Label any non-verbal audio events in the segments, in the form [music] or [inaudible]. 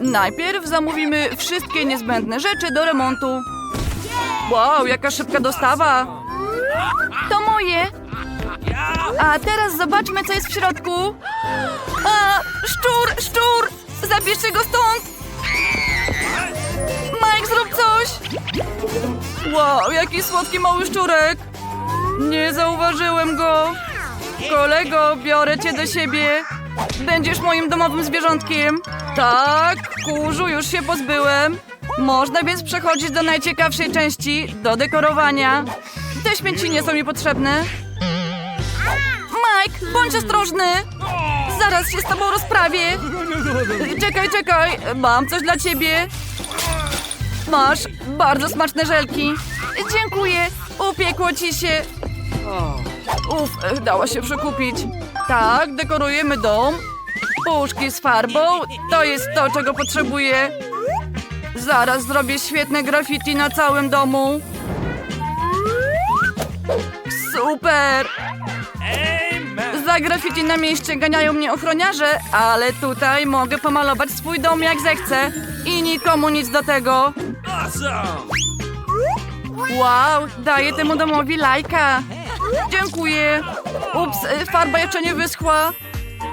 Najpierw zamówimy wszystkie niezbędne rzeczy do remontu. Wow, jaka szybka dostawa. To moje. A teraz zobaczmy, co jest w środku. A, szczur, szczur! Zabierzcie go stąd! Mike, zrób coś! Wow, jaki słodki mały szczurek! Nie zauważyłem go! Kolego, biorę cię do siebie. Będziesz moim domowym zwierzątkiem. Tak, kurzu, już się pozbyłem. Można więc przechodzić do najciekawszej części, do dekorowania. Te śmieci nie są mi potrzebne. Mike, bądź ostrożny! Zaraz się z tobą rozprawię. Czekaj, czekaj, mam coś dla ciebie. Masz bardzo smaczne żelki. Dziękuję, upiekło ci się. Uf, dało się przekupić. Tak, dekorujemy dom. Puszki z farbą, to jest to, czego potrzebuję. Zaraz zrobię świetne graffiti na całym domu. Super! Za graffiti na mieście ganiają mnie ochroniarze, ale tutaj mogę pomalować swój dom jak zechcę i nikomu nic do tego. Wow, daję temu domowi lajka. Dziękuję. Ups, y, farba jeszcze nie wyschła.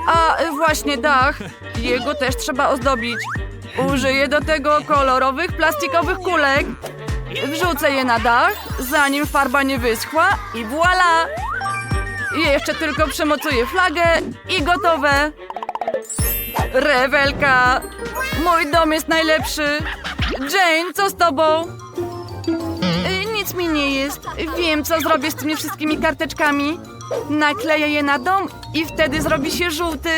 A y, właśnie dach. Jego też trzeba ozdobić. Użyję do tego kolorowych plastikowych kulek. Wrzucę je na dach, zanim farba nie wyschła i voila! Jeszcze tylko przemocuję flagę i gotowe. Rewelka! Mój dom jest najlepszy. Jane, co z tobą? Y, Nic mi nie jest. Wiem, co zrobię z tymi wszystkimi karteczkami. Nakleję je na dom i wtedy zrobi się żółty.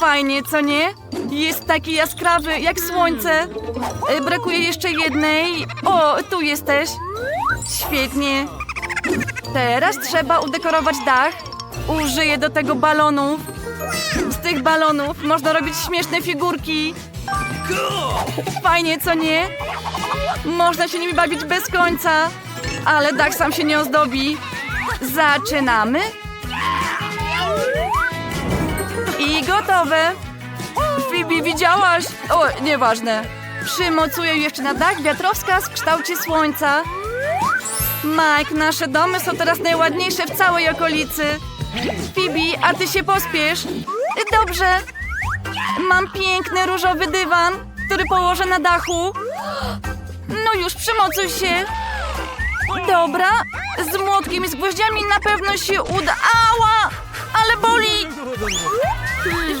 Fajnie, co nie? Jest taki jaskrawy, jak słońce. Y, Brakuje jeszcze jednej. O, tu jesteś. Świetnie. Teraz trzeba udekorować dach. Użyję do tego balonów. Z tych balonów można robić śmieszne figurki. Fajnie, co nie? Można się nimi bawić bez końca, ale dach sam się nie ozdobi. Zaczynamy. I gotowe. Phoebe, widziałaś? O, nieważne. Przymocuję jeszcze na dach wiatrowskaz w kształcie słońca. Mike, nasze domy są teraz najładniejsze w całej okolicy. Phoebe, a ty się pospiesz. Dobrze. Mam piękny różowy dywan, który położę na dachu. No już, przymocuj się. Dobra, z młotkiem i z gwoździami na pewno się uda. Ała! Ale boli!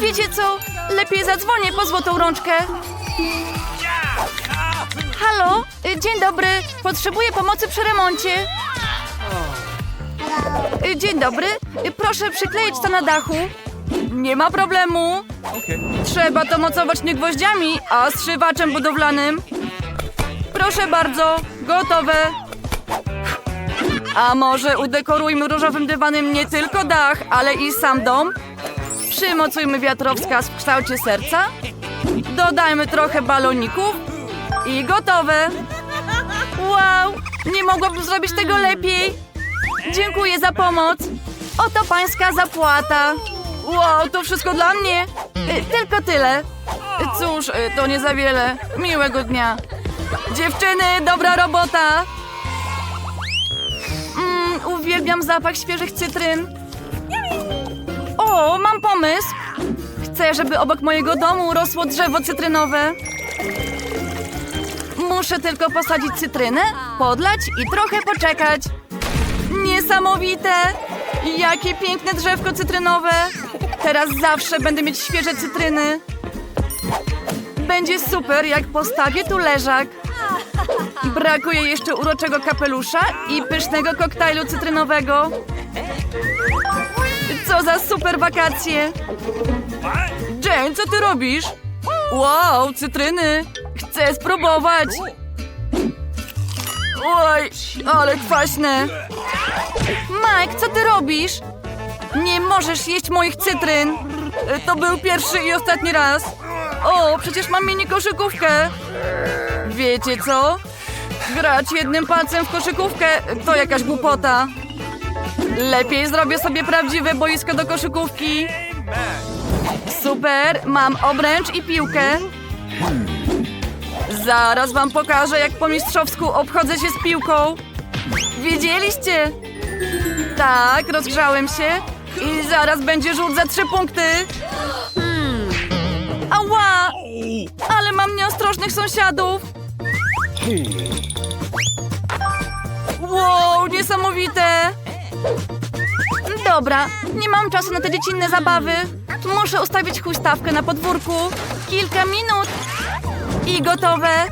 Wiecie co? Lepiej zadzwonię po złotą rączkę. Halo? Dzień dobry. Potrzebuję pomocy przy remoncie. Dzień dobry. Proszę przykleić to na dachu. Nie ma problemu. Trzeba to mocować nie gwoździami, a strzywaczem budowlanym. Proszę bardzo, gotowe. A może udekorujmy różowym dywanem nie tylko dach, ale i sam dom? Przymocujmy wiatrowskaz w kształcie serca. Dodajmy trochę baloników i gotowe. Wow, nie mogłabym zrobić tego lepiej. Dziękuję za pomoc. Oto pańska zapłata. Wow, to wszystko dla mnie. Y, Tylko tyle. Cóż, y, to nie za wiele. Miłego dnia. Dziewczyny, dobra robota. Uwielbiam zapach świeżych cytryn. O, mam pomysł. Chcę, żeby obok mojego domu rosło drzewo cytrynowe. Muszę tylko posadzić cytrynę, podlać i trochę poczekać. Niesamowite! Jakie piękne drzewko cytrynowe! Teraz zawsze będę mieć świeże cytryny. Będzie super, jak postawię tu leżak. Brakuje jeszcze uroczego kapelusza i pysznego koktajlu cytrynowego. Co za super wakacje! Jane, co ty robisz? Wow, cytryny! Chcę spróbować! Oj, ale kwaśne! Mike, co ty robisz? Nie możesz jeść moich cytryn! To był pierwszy i ostatni raz! O, przecież mam mini koszykówkę! Wiecie co? Grać jednym palcem w koszykówkę to jakaś głupota. Lepiej zrobię sobie prawdziwe boisko do koszykówki. Super, mam obręcz i piłkę. Zaraz wam pokażę, jak po mistrzowsku obchodzę się z piłką. Wiedzieliście? Tak, rozgrzałem się. I zaraz będzie rzut za trzy punkty. Ała! Ale mam nieostrożnych sąsiadów. Wow, niesamowite! Dobra, nie mam czasu na te dziecinne zabawy. Muszę ustawić huśtawkę na podwórku. Kilka minut. I gotowe.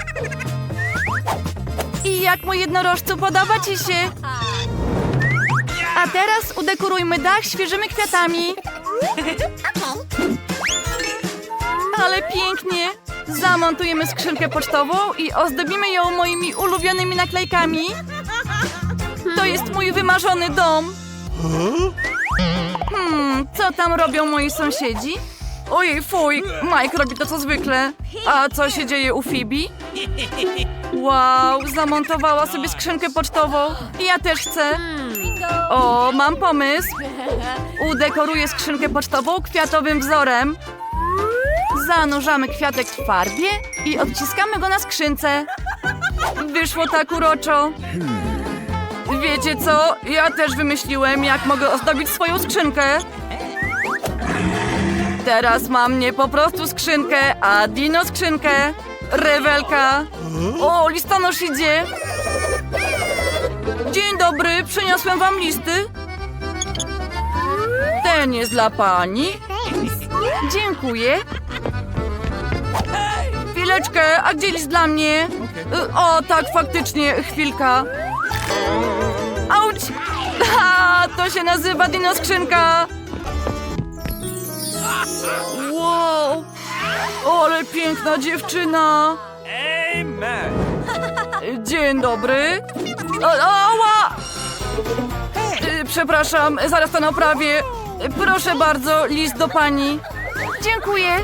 I jak mój jednorożcu, podoba ci się? A teraz udekorujmy dach świeżymi kwiatami. [laughs] Ale pięknie. Zamontujemy skrzynkę pocztową i ozdobimy ją moimi ulubionymi naklejkami. To jest mój wymarzony dom. Hmm, co tam robią moi sąsiedzi? Ojej, fuj, Mike robi to co zwykle. A co się dzieje u Phoebe? Wow, zamontowała sobie skrzynkę pocztową. Ja też chcę. O, mam pomysł. Udekoruję skrzynkę pocztową kwiatowym wzorem. Zanurzamy kwiatek w farbie i odciskamy go na skrzynce. Wyszło tak uroczo. Wiecie co? Ja też wymyśliłem, jak mogę ozdobić swoją skrzynkę. Teraz mam nie po prostu skrzynkę, a dino skrzynkę. Rewelka. O, listonosz idzie. Dzień dobry, przyniosłem wam listy. Ten jest dla pani. Dziękuję. Chwileczkę, a gdzie list dla mnie? O, tak, faktycznie, chwilka. Auć! Ha, to się nazywa dino skrzynka. Wow! Ale piękna dziewczyna! Amen. Dzień dobry. O, ała! Y, Przepraszam, zaraz to naprawię. Proszę bardzo, list do pani. Dziękuję.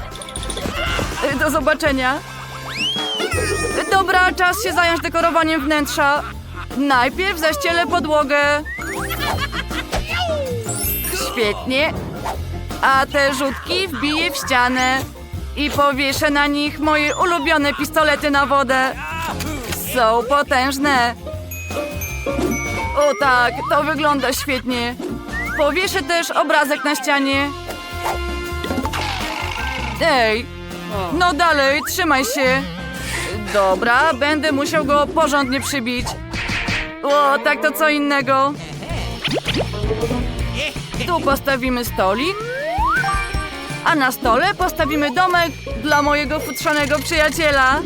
[laughs] Do zobaczenia. Dobra, czas się zająć dekorowaniem wnętrza. Najpierw zaścielę podłogę. Świetnie. A te rzutki wbiję w ścianę i powieszę na nich moje ulubione pistolety na wodę. Są potężne. O tak, to wygląda świetnie. Powieszę też obrazek na ścianie. Ej, no dalej, trzymaj się. Dobra, będę musiał go porządnie przybić. O, tak to co innego. Tu postawimy stolik. A na stole postawimy domek dla mojego futrzanego przyjaciela.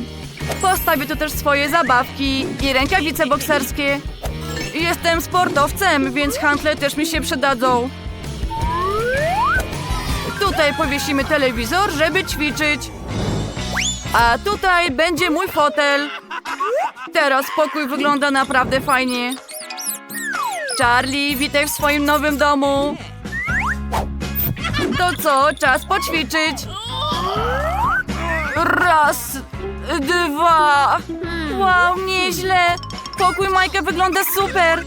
Postawię tu też swoje zabawki i rękawice bokserskie. Jestem sportowcem, więc handle też mi się przydadzą. Tutaj powiesimy telewizor, żeby ćwiczyć. A tutaj będzie mój fotel. Teraz pokój wygląda naprawdę fajnie. Charlie, witaj w swoim nowym domu. To co, czas poćwiczyć. Raz, dwa. Wow, nieźle. Pokój Majka wygląda super.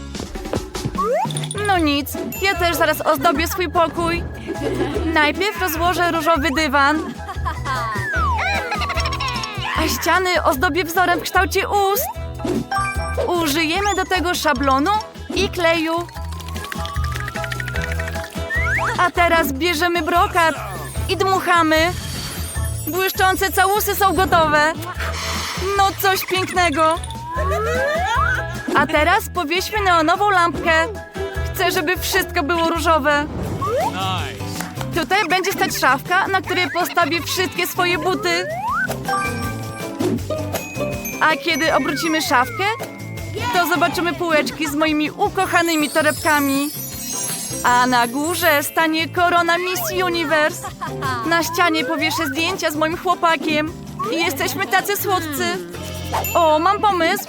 No nic, ja też zaraz ozdobię swój pokój. Najpierw rozłożę różowy dywan. A ściany ozdobię wzorem w kształcie ust. Użyjemy do tego szablonu i kleju. A teraz bierzemy brokat i dmuchamy. Błyszczące całusy są gotowe. No coś pięknego. A teraz powieśmy neonową lampkę. Chcę, żeby wszystko było różowe. Tutaj będzie stać szafka, na której postawię wszystkie swoje buty. A kiedy obrócimy szafkę, to zobaczymy półeczki z moimi ukochanymi torebkami. A na górze stanie korona Miss Universe. Na ścianie powieszę zdjęcia z moim chłopakiem. I jesteśmy tacy słodcy. O, mam pomysł.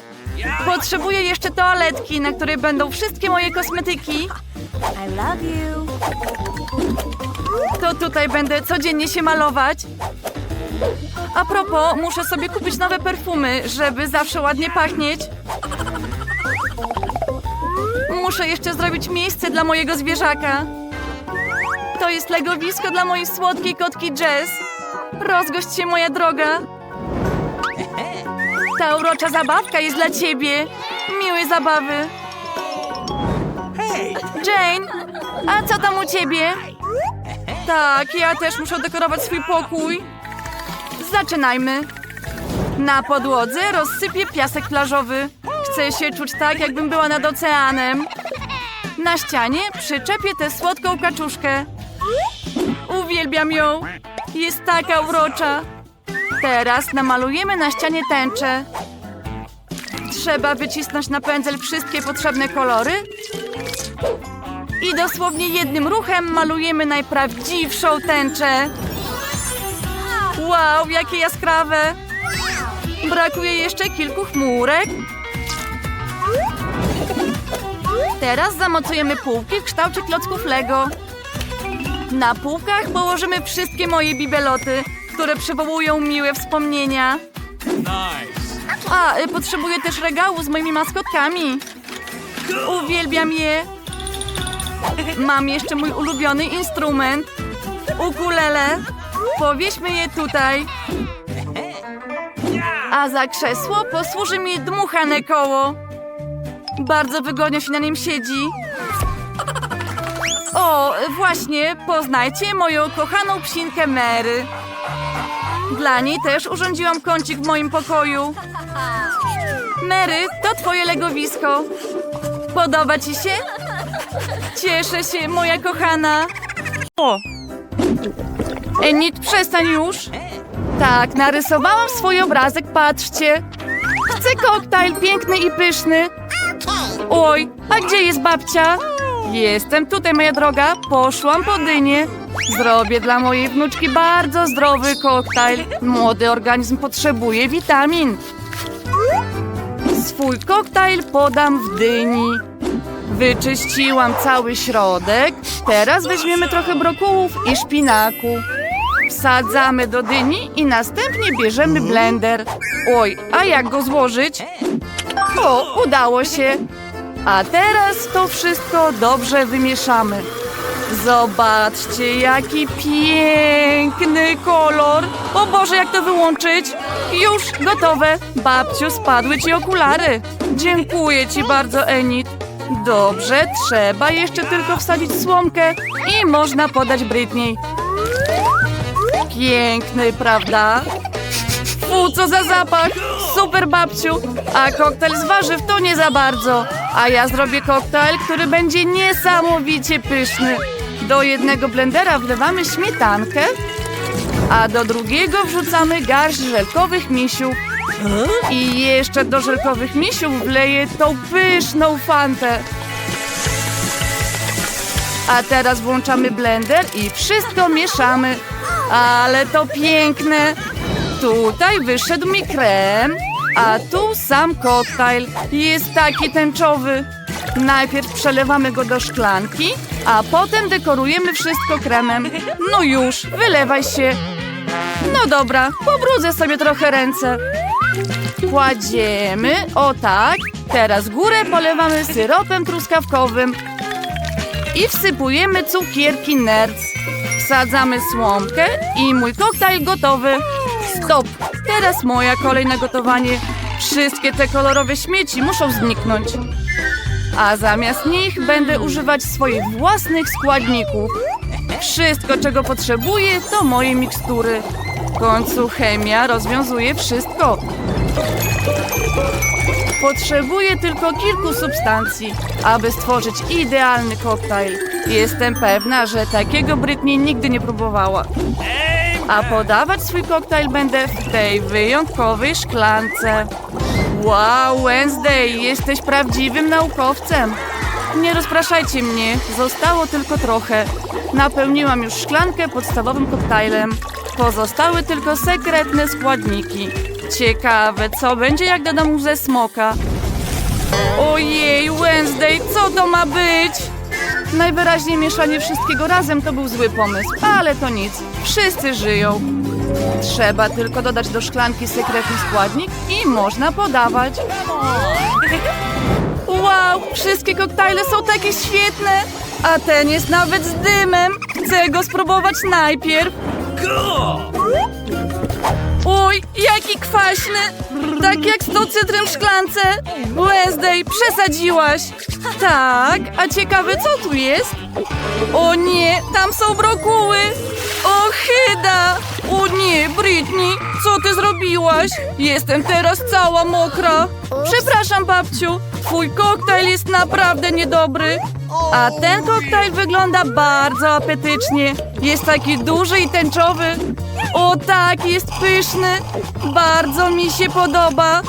Potrzebuję jeszcze toaletki, na której będą wszystkie moje kosmetyki. I love you. To tutaj będę codziennie się malować. A propos, muszę sobie kupić nowe perfumy, żeby zawsze ładnie pachnieć. Muszę jeszcze zrobić miejsce dla mojego zwierzaka. To jest legowisko dla mojej słodkiej kotki Jess. Rozgość się, moja droga. Ta urocza zabawka jest dla ciebie. Miłej zabawy. Jane, a co tam u ciebie? Tak, ja też muszę dekorować swój pokój. Zaczynajmy. Na podłodze rozsypię piasek plażowy. Chcę się czuć tak, jakbym była nad oceanem. Na ścianie przyczepię tę słodką kaczuszkę. Uwielbiam ją. Jest taka urocza. Teraz namalujemy na ścianie tęczę. Trzeba wycisnąć na pędzel wszystkie potrzebne kolory. I dosłownie jednym ruchem malujemy najprawdziwszą tęczę. Wow, jakie jaskrawe! Brakuje jeszcze kilku chmurek. Teraz zamocujemy półki w kształcie klocków Lego. Na półkach położymy wszystkie moje bibeloty, które przywołują miłe wspomnienia. A, y, potrzebuję też regału z moimi maskotkami. Uwielbiam je. Mam jeszcze mój ulubiony instrument. Ukulele. Powieźmy je tutaj. A za krzesło posłuży mi dmuchane koło. Bardzo wygodnie się na nim siedzi. O, właśnie, poznajcie moją kochaną psinkę Mary. Dla niej też urządziłam kącik w moim pokoju. Mary, to twoje legowisko. Podoba ci się? Cieszę się, moja kochana. O! Enid, przestań już. Tak, narysowałam swój obrazek, patrzcie. Chcę koktajl piękny i pyszny. Oj, a gdzie jest babcia? Jestem tutaj, moja droga. Poszłam po dynię. Zrobię dla mojej wnuczki bardzo zdrowy koktajl. Młody organizm potrzebuje witamin. Swój koktajl podam w dyni. Wyczyściłam cały środek. Teraz weźmiemy trochę brokułów i szpinaku. Wsadzamy do dyni i następnie bierzemy blender. Oj, a jak go złożyć? O, udało się. A teraz to wszystko dobrze wymieszamy. Zobaczcie, jaki piękny kolor. O Boże, jak to wyłączyć? Już, gotowe. Babciu, spadły ci okulary. Dziękuję ci bardzo, Enid. Dobrze, trzeba jeszcze tylko wsadzić słomkę i można podać Britney. Piękny, prawda? Fu, co za zapach! Super, babciu! A koktajl z warzyw to nie za bardzo. A ja zrobię koktajl, który będzie niesamowicie pyszny. Do jednego blendera wlewamy śmietankę, a do drugiego wrzucamy garść żelkowych misiów. I jeszcze do żelkowych misiów wleję tą pyszną fantę. A teraz włączamy blender i wszystko mieszamy. Ale to piękne! Tutaj wyszedł mi krem, a tu sam koktajl. Jest taki tęczowy. Najpierw przelewamy go do szklanki, a potem dekorujemy wszystko kremem. No już, wylewaj się. No dobra, pobrudzę sobie trochę ręce. Kładziemy, o tak. Teraz górę polewamy syropem truskawkowym i wsypujemy cukierki nerds. Wsadzamy słomkę i mój koktajl gotowy. Stop! Teraz moja kolej na gotowanie. Wszystkie te kolorowe śmieci muszą zniknąć. A zamiast nich będę używać swoich własnych składników. Wszystko, czego potrzebuję, to moje mikstury. W końcu chemia rozwiązuje wszystko. Potrzebuję tylko kilku substancji, aby stworzyć idealny koktajl. Jestem pewna, że takiego Britney nigdy nie próbowała. A podawać swój koktajl będę w tej wyjątkowej szklance. Wow, Wednesday, jesteś prawdziwym naukowcem. Nie rozpraszajcie mnie, zostało tylko trochę. Napełniłam już szklankę podstawowym koktajlem. Pozostały tylko sekretne składniki. Ciekawe, co będzie jak dodam łzę smoka. Ojej, Wednesday, co to ma być? Najwyraźniej mieszanie wszystkiego razem to był zły pomysł, ale to nic. Wszyscy żyją. Trzeba tylko dodać do szklanki sekretny składnik i można podawać. [laughs] Wow, wszystkie koktajle są takie świetne, a ten jest nawet z dymem. Chcę go spróbować najpierw. Cool. Oj, jaki kwaśny! Tak jak z tą cytrem w szklance. Wednesday, przesadziłaś. Tak, a ciekawe co tu jest? O nie, tam są brokuły. O, chyda. O nie, Britney, co ty zrobiłaś? Jestem teraz cała mokra. Przepraszam, babciu. Twój koktajl jest naprawdę niedobry. A ten koktajl wygląda bardzo apetycznie. Jest taki duży i tęczowy. O tak, jest pyszny. Bardzo mi się podoba.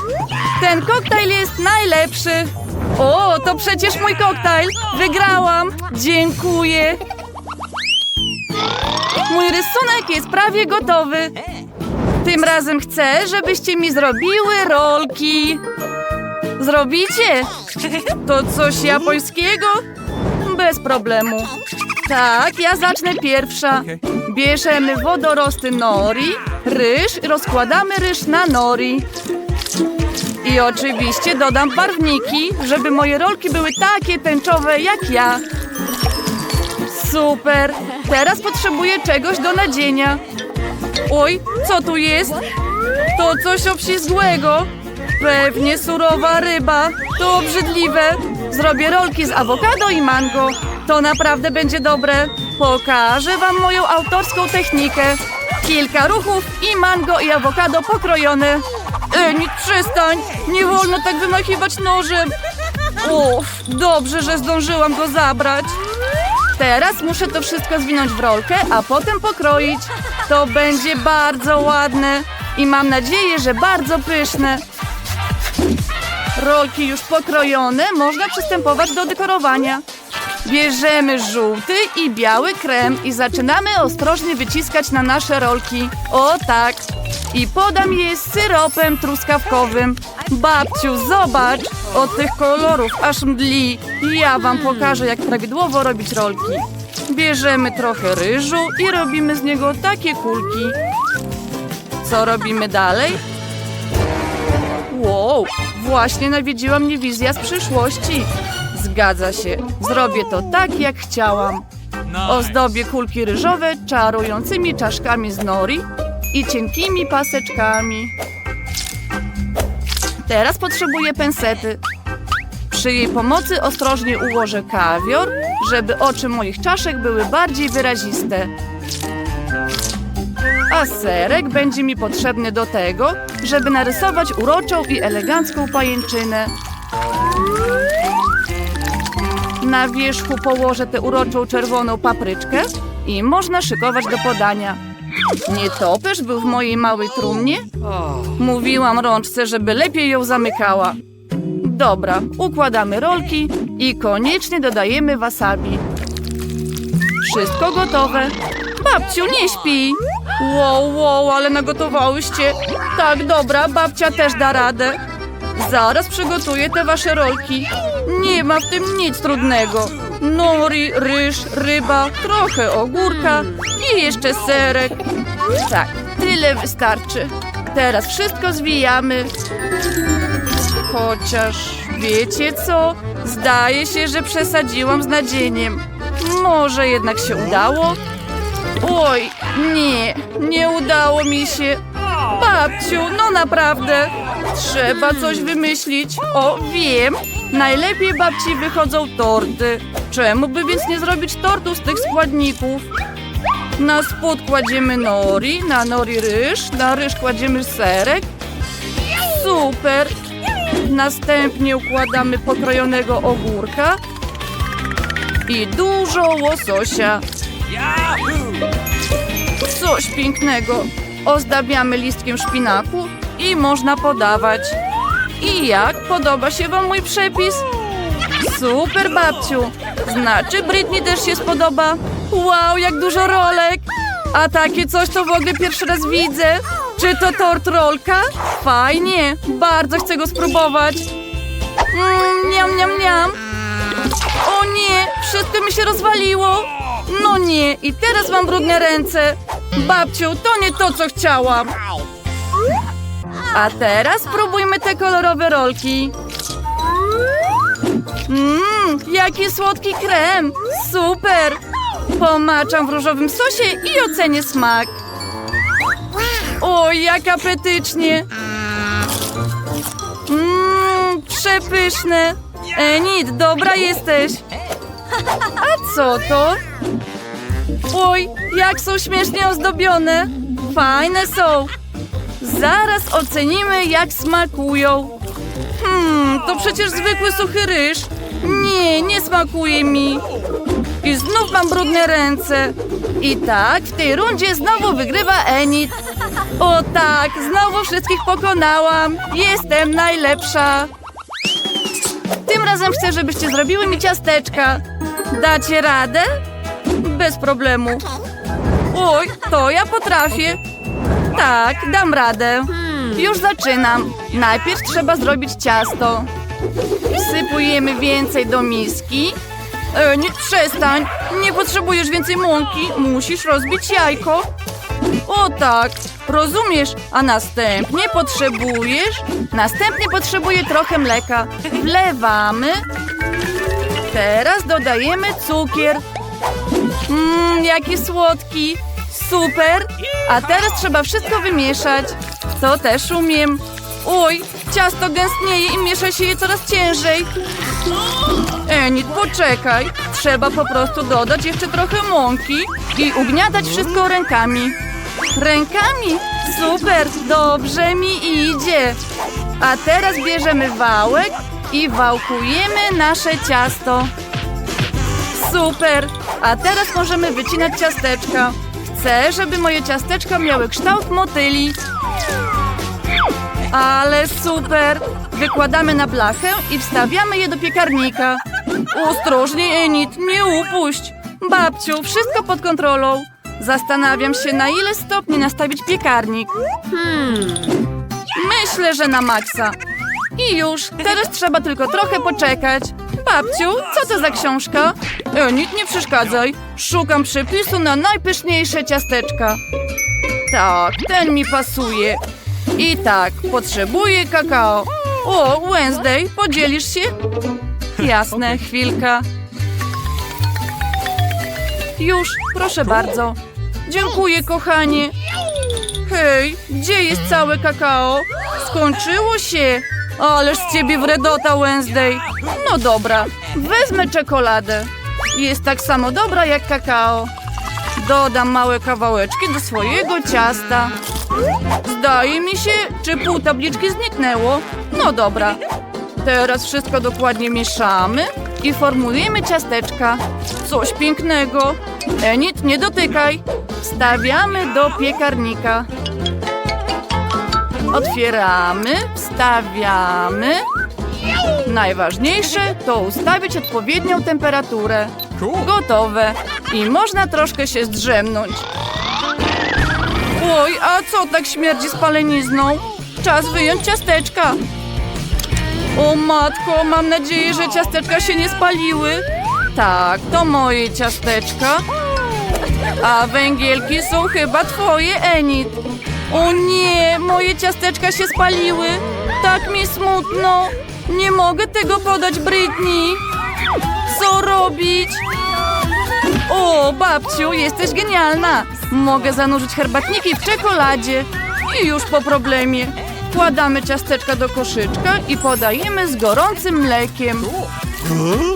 Ten koktajl jest najlepszy. O, to przecież mój koktajl. Wygrałam. Dziękuję. Mój rysunek jest prawie gotowy. Tym razem chcę, żebyście mi zrobiły rolki. Zrobicie? To coś japońskiego? Bez problemu. Tak, ja zacznę pierwsza. Bierzemy wodorosty nori, ryż i rozkładamy ryż na nori. I oczywiście dodam barwniki, żeby moje rolki były takie tęczowe jak ja. Super! Teraz potrzebuję czegoś do nadzienia. Oj, co tu jest? To coś obślizgłego. Pewnie surowa ryba. To obrzydliwe. Zrobię rolki z awokado i mango. To naprawdę będzie dobre. Pokażę wam moją autorską technikę. Kilka ruchów i mango i awokado pokrojone. Enid, przestań! Nie wolno tak wymachiwać nożem. Uff, dobrze, że zdążyłam go zabrać. Teraz muszę to wszystko zwinąć w rolkę, a potem pokroić. To będzie bardzo ładne i mam nadzieję, że bardzo pyszne. Rolki już pokrojone, można przystępować do dekorowania. Bierzemy żółty i biały krem i zaczynamy ostrożnie wyciskać na nasze rolki. O tak. I podam je z syropem truskawkowym. Babciu, zobacz! Od tych kolorów aż mdli. Ja wam pokażę, jak prawidłowo robić rolki. Bierzemy trochę ryżu i robimy z niego takie kulki. Co robimy dalej? Wow, właśnie nawiedziła mnie wizja z przyszłości. Zgadza się, zrobię to tak, jak chciałam. Ozdobię kulki ryżowe czarującymi czaszkami z nori i cienkimi paseczkami. Teraz potrzebuję pensety. Przy jej pomocy ostrożnie ułożę kawior, żeby oczy moich czaszek były bardziej wyraziste. A serek będzie mi potrzebny do tego, żeby narysować uroczą i elegancką pajęczynę. Na wierzchu położę tę uroczą czerwoną papryczkę i można szykować do podania. Nietoperz był w mojej małej trumnie? Mówiłam rączce, żeby lepiej ją zamykała. Dobra, układamy rolki i koniecznie dodajemy wasabi. Wszystko gotowe. Babciu, nie śpi. Wow, wow, ale nagotowałyście. Tak, dobra, babcia też da radę. Zaraz przygotuję te wasze rolki. Nie ma w tym nic trudnego. Nori, ryż, ryba, trochę ogórka i jeszcze serek. Tak, tyle wystarczy. Teraz wszystko zwijamy. Chociaż wiecie co? Zdaje się, że przesadziłam z nadzieniem. Może jednak się udało? Oj, nie, nie udało mi się. Babciu, no naprawdę. Trzeba coś wymyślić. O, wiem. Najlepiej babci wychodzą torty. Czemu by więc nie zrobić tortu z tych składników? Na spód kładziemy nori, na nori ryż, na ryż kładziemy serek. Super! Następnie układamy pokrojonego ogórka i dużo łososia. Coś pięknego. Ozdabiamy listkiem szpinaku i można podawać. I jak? Podoba się wam mój przepis? Super, babciu. Znaczy, Britney też się spodoba. Wow, jak dużo rolek. A takie coś to w ogóle pierwszy raz widzę. Czy to tort rolka? Fajnie. Bardzo chcę go spróbować. Mm, niam, niam, niam. O nie, wszystko mi się rozwaliło. No nie, i teraz mam brudne ręce. Babciu, to nie to, co chciałam. A teraz spróbujmy te kolorowe rolki. Mmm, jaki słodki krem. Super. Pomaczam w różowym sosie i ocenię smak. O, jak apetycznie! Mmm, przepyszne! Enid, dobra jesteś! A co to? Oj, jak są śmiesznie ozdobione! Fajne są! Zaraz ocenimy, jak smakują. Hmm, to przecież zwykły suchy ryż. Nie, nie smakuje mi. I znów mam brudne ręce. I tak, w tej rundzie znowu wygrywa Enid. O tak, znowu wszystkich pokonałam. Jestem najlepsza. Tym razem chcę, żebyście zrobiły mi ciasteczka. Dacie radę? Bez problemu. Oj, to ja potrafię. Tak, dam radę. Już zaczynam. Najpierw trzeba zrobić ciasto. Wsypujemy więcej do miski. E, nie przestań. Nie potrzebujesz więcej mąki. Musisz rozbić jajko. O tak, rozumiesz. A następnie potrzebujesz... Następnie potrzebuję trochę mleka. Wlewamy. Teraz dodajemy cukier. Mmm, jaki słodki. Super. A teraz trzeba wszystko wymieszać. To też umiem. Oj, ciasto gęstnieje i miesza się je coraz ciężej. Enid, poczekaj. Trzeba po prostu dodać jeszcze trochę mąki i ugniatać wszystko rękami. Rękami? Super, dobrze mi idzie. A teraz bierzemy wałek i wałkujemy nasze ciasto. Super! A teraz możemy wycinać ciasteczka. Chcę, żeby moje ciasteczka miały kształt motyli. Ale super! Wykładamy na blachę i wstawiamy je do piekarnika. Ostrożnie, Enid, nie upuść! Babciu, wszystko pod kontrolą. Zastanawiam się, na ile stopni nastawić piekarnik. Myślę, że na maksa. I już, teraz trzeba tylko trochę poczekać. Babciu, co to za książka? Enid, nie przeszkadzaj. Szukam przepisu na najpyszniejsze ciasteczka. Tak, ten mi pasuje. I tak, potrzebuję kakao. O, Wednesday, podzielisz się? Jasne, chwilka. Już, proszę bardzo. Dziękuję, kochanie. Hej, gdzie jest całe kakao? Skończyło się. Ależ z ciebie wredota, Wednesday. No dobra, wezmę czekoladę. Jest tak samo dobra jak kakao. Dodam małe kawałeczki do swojego ciasta. Zdaje mi się, czy pół tabliczki zniknęło. No dobra. Teraz wszystko dokładnie mieszamy i formujemy ciasteczka. Coś pięknego. Enid, nie dotykaj. Wstawiamy do piekarnika. Otwieramy, wstawiamy. Najważniejsze to ustawić odpowiednią temperaturę. Gotowe. I można troszkę się zdrzemnąć. Oj, a co tak śmierdzi spalenizną? Czas wyjąć ciasteczka. O matko, mam nadzieję, że ciasteczka się nie spaliły. Tak, to moje ciasteczka. A węgielki są chyba twoje, Enid. O nie, moje ciasteczka się spaliły. Tak mi smutno. Nie mogę tego podać Britney. Co robić? O, babciu, jesteś genialna. Mogę zanurzyć herbatniki w czekoladzie. I już po problemie. Wkładamy ciasteczka do koszyczka i podajemy z gorącym mlekiem.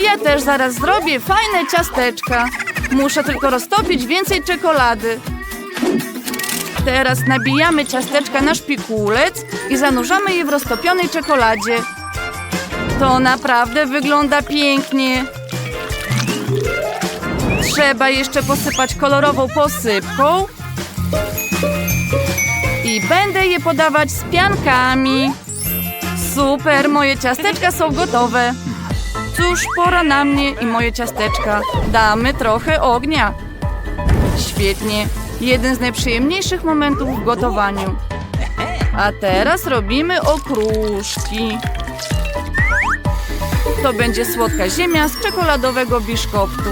Ja też zaraz zrobię fajne ciasteczka. Muszę tylko roztopić więcej czekolady. Teraz nabijamy ciasteczka na szpikulec i zanurzamy je w roztopionej czekoladzie. To naprawdę wygląda pięknie. Trzeba jeszcze posypać kolorową posypką. I będę je podawać z piankami. Super, moje ciasteczka są gotowe. Cóż, pora na mnie i moje ciasteczka. Damy trochę ognia. Świetnie. Jeden z najprzyjemniejszych momentów w gotowaniu. A teraz robimy okruszki. To będzie słodka ziemia z czekoladowego biszkoptu.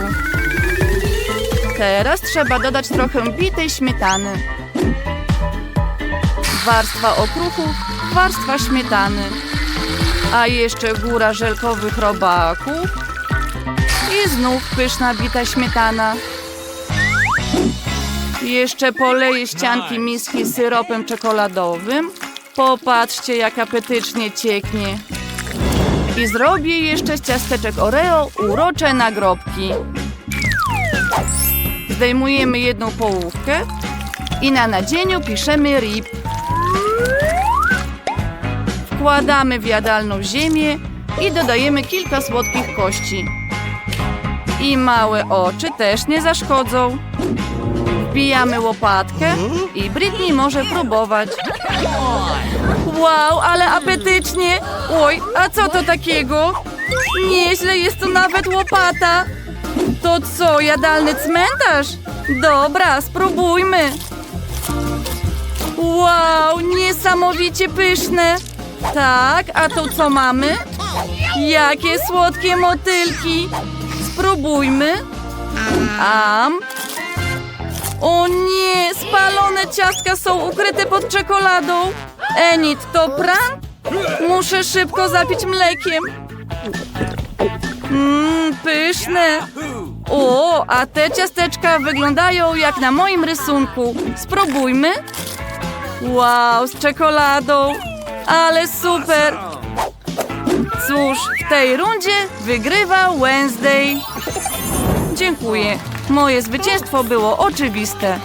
Teraz trzeba dodać trochę bitej śmietany. Warstwa okruchów, warstwa śmietany. A jeszcze góra żelkowych robaków. I znów pyszna bita śmietana. Jeszcze poleję ścianki miski syropem czekoladowym. Popatrzcie, jak apetycznie cieknie. I zrobię jeszcze z ciasteczek Oreo urocze nagrobki. Zdejmujemy jedną połówkę i na nadzieniu piszemy RIP. Wkładamy w jadalną ziemię i dodajemy kilka słodkich kości. I małe oczy też nie zaszkodzą. Wbijamy łopatkę i Britney może próbować. Wow, ale apetycznie! Oj, a co to takiego? Nieźle, jest to nawet łopata. To co, jadalny cmentarz? Dobra, spróbujmy. Wow, niesamowicie pyszne. Tak, a tu co mamy? Jakie słodkie motylki. Spróbujmy. Am. O nie, spalone ciastka są ukryte pod czekoladą. Enid, to prank? Muszę szybko zapić mlekiem. Mmm, pyszne. O, a te ciasteczka wyglądają jak na moim rysunku. Spróbujmy. Wow, z czekoladą. Ale super. Cóż, w tej rundzie wygrywa Wednesday. Dziękuję. Moje zwycięstwo było oczywiste.